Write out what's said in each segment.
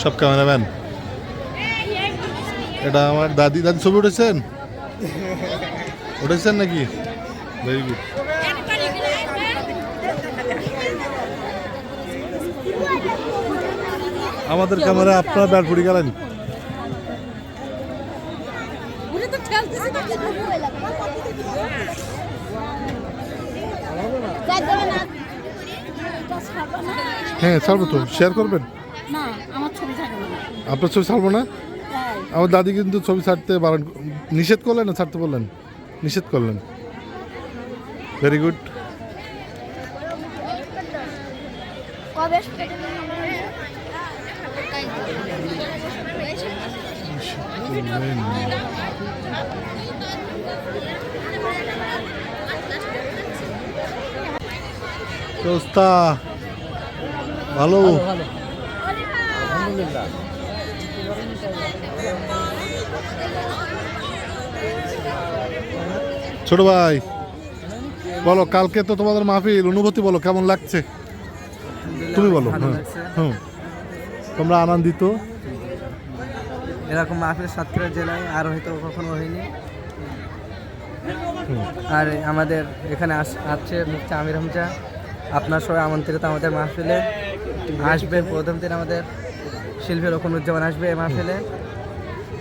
সব ক্যামেরাম্যান এটা আমার দাদি দাদি ছবি উঠেছেন উঠেছেন নাকি ভেরি গুড আমাদের ক্যামেরা আপনার ব্যাট ফুটি গেলেন উনি তো খেলতেছে তো কি করব? যাই দেবে না। এটা ছাড়বো না। হ্যাঁ ছাড়বো তো শেয়ার করবেন না আমার ছবি থাকবে না আপনার ছবি ছাড়বো না? তাই আমার দাদি কিন্তু ছবি ছাড়তে বারণ নিষেধ করলেন না? ছাড়তে বললেন? নিষেধ করলেন। ভেরি গুড ভালো? ছোট ভাই বলো কালকে তো তোমাদের মাহফিল অনুভূতি বলো কেমন লাগছে? তুমি বলো হ্যাঁ হুম। তোমরা আনন্দিত? এরকম মাহফিল সাতক্ষীরা জেলায় আর হয়তো কখনো হয়নি। আর আমাদের এখানে আস- আসছে মুফতি আমির হামজা আপনার সবাই আমন্ত্রিত আমাদের মাহফিলে। আসবে প্রথম দিন আমাদের শিল্পী রকমুজ্জামান আসবে এই মাহফিলে।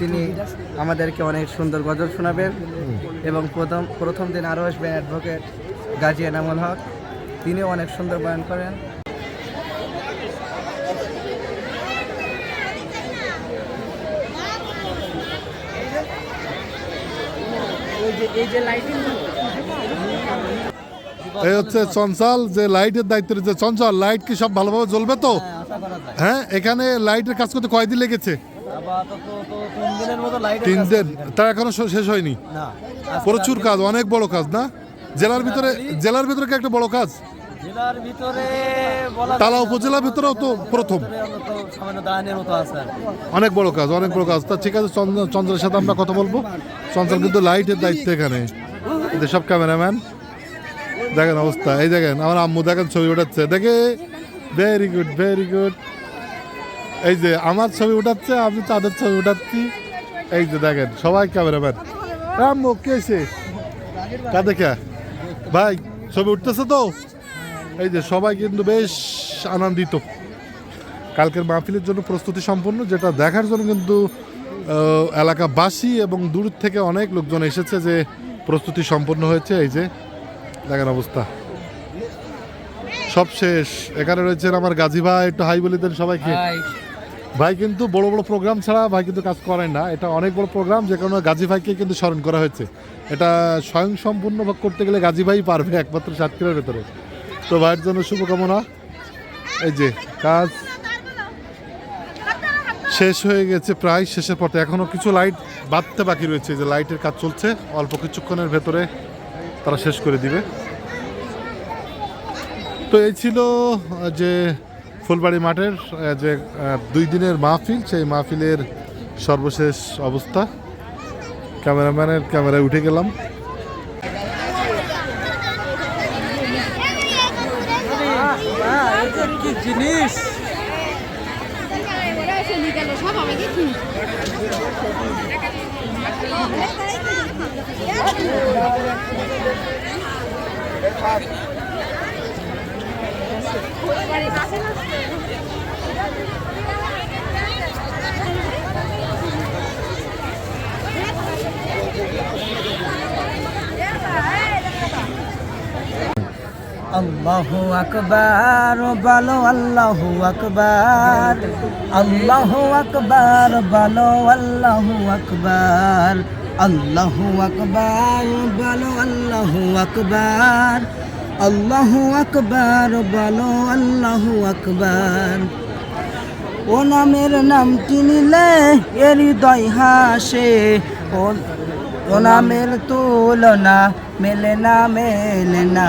তিনি আমাদেরকে অনেক সুন্দর গজল শোনাবেন এবং প্রথম প্রথম দিন আরও আসবেন অ্যাডভোকেট গাজী এনামুল হক। তিনিও অনেক সুন্দর বয়ান করেন। এই হচ্ছে চঞ্চল যে লাইটের দায়িত্ব রয়েছে চঞ্চল লাইট কি সব ভালোভাবে জ্বলবে তো? যায়। হ্যাঁ এখানে লাইটের কাজ করতে কয়দিন লেগেছে? তিন দিন তা এখনও। শেষ হয়নি? প্রচুর কাজ অনেক বড় কাজ না? জেলার ভিতরে জেলার ভিতরে কি একটা বড় কাজ? জেলার ভিতরে তালা উপজেলার ভিতরেও তো প্রথম। অনেক বড় কাজ অনেক বড় কাজ। তা ঠিক আছে চন্দ্র- চন্দ্রের সাথে আমরা কথা বলব। চঞ্চল কিন্তু লাইটের দায়িত্ব এখানে। সব ক্যামেরাম্যান দেখেন অবস্থা। এই দেখেন আমার আম্মু দেখেন ছবি উঠাচ্ছে দেখে ভেরি গুড ভেরি গুড এই যে আমার ছবি উঠাচ্ছে, আমি তাদের ছবি উঠাচ্ছি। এই যে দেখেন, সবাই ক্যামেরাম্যান আম্মু, কে এসে কা দেখা? ভাই, ছবি উঠতেছে তো? এই যে সবাই কিন্তু বেশ আনন্দিত। কালকের মাহফিলের জন্য প্রস্তুতি সম্পন্ন, যেটা দেখার জন্য কিন্তু এলাকাবাসী এবং দূর থেকে অনেক লোকজন এসেছে যে প্রস্তুতি সম্পন্ন হয়েছে। এই যে, দেখেন অবস্থা। সব শেষ। এখানে রয়েছেন আমার গাজী ভাই, একটু হাই বলে দেন সবাইকে। ভাই কিন্তু বড় বড় প্রোগ্রাম ছাড়া ভাই কিন্তু কাজ করেন না। এটা অনেক বড় প্রোগ্রাম যে কারণে গাজী ভাইকে কিন্তু স্মরণ করা হয়েছে। এটা স্বয়ং সম্পূর্ণ করতে গেলে গাজী ভাই পারবে একমাত্র সাতক্ষীরার ভেতরে। তো ভাইয়ের জন্য শুভকামনা। এই যে কাজ শেষ হয়ে গেছে প্রায় শেষের পথে। এখনও কিছু লাইট বাঁধতে বাকি রয়েছে। যে লাইটের কাজ চলছে, অল্প কিছুক্ষণের ভেতরে তারা শেষ করে দিবে। তো এই ছিল যে ফুলবাড়ি মাঠের যে দুই দিনের মাহফিল, সেই মাহফিলের সর্বশেষ অবস্থা। ক্যামেরাম্যানের ক্যামেরায় উঠে গেলাম। জিনিস আল্লাহু আকবার, বলো আল্লাহু আকবার। আল্লাহু আকবার, বলো আল্লাহু আকবার। আল্লাহু আকবার, বলো আল্লাহু আকবার। আল্লাহু আকবার, বলো আল্লাহু আকবার। ও নামের নামটি নিলে এর হৃদয় হাসে? ও নামের তুলনা মেলে না মেলে না।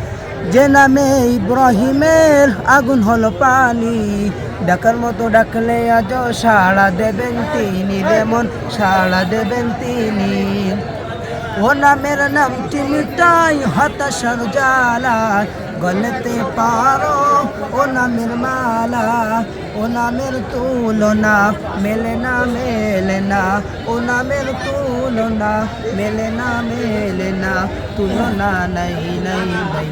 যে নামে ইব্রাহিমের আগুন হলো পানি, ডাকার মতো ডাকলে আজ সাড়া দেবেন তিনি যেমন সাড়া দেবেন তিনি। ও নামের নামটি মিটাই হতাশার জ্বালা, গলেতে পারো ও নামের মালা, ও নামের তুলনা, মেলে না মেলে না। ও নামের তুলনা, মেলে না মেলে না। তুলনা নাই নাই নাই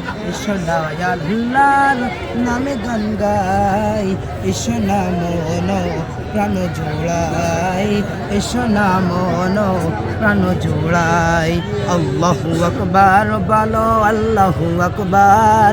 দয়াল নামে গান গাই, এসো না প্রাণ জোড়াই, এসো না মন প্রাণ জোড়াই। আল্লাহু আকবার বলো আল্লাহু আকবার।